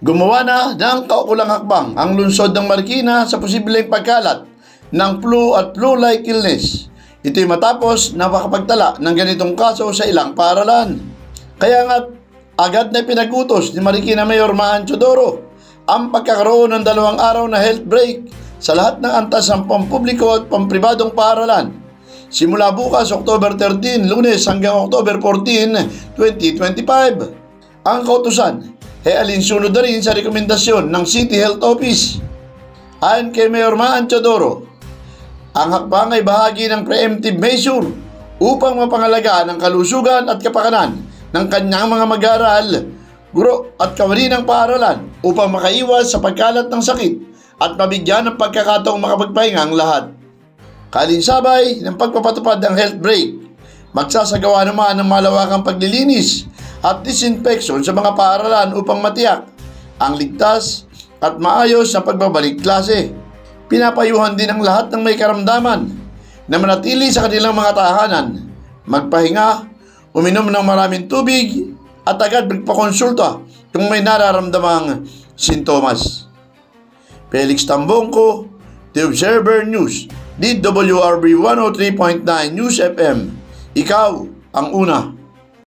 Gumawa na ng kaukulang hakbang ang lungsod ng Marikina sa posibleng pagkalat ng flu at flu-like illness. Ito'y matapos na makapagtala ng ganitong kaso sa ilang paaralan. Kaya nga agad na pinagutos ni Marikina Mayor Maan Chodoro ang pagkakaroon ng dalawang araw na health break sa lahat ng antas ng pampubliko at pampribadong paaralan. Simula bukas, October 13, lunes hanggang October 14, 2025. Ang kautusan ay alinsunod na rin sa rekomendasyon ng City Health Office. Ayon kay Mayor Maan Chodoro, ang hakbang ay bahagi ng preemptive measure upang mapangalagaan ang kalusugan at kapakanan ng kanyang mga mag-aaral, guro at kawani ng paaralan upang makaiwas sa pagkalat ng sakit at mabigyan ng pagkakataong makapagpahinga ang lahat. Kalinsabay ng pagpapatupad ng health break, magsasagawa naman ng malawakang paglilinis at disinfection sa mga paaralan upang matiyak ang ligtas at maayos na pagbabalik klase. Pinapayuhan din ang lahat ng may karamdaman na manatili sa kanilang mga tahanan, magpahinga, uminom ng maraming tubig at agad magpakonsulta kung may nararamdamang sintomas. Felix Tambongko, The Observer News, DWRB 103.9 News FM. Ikaw ang una.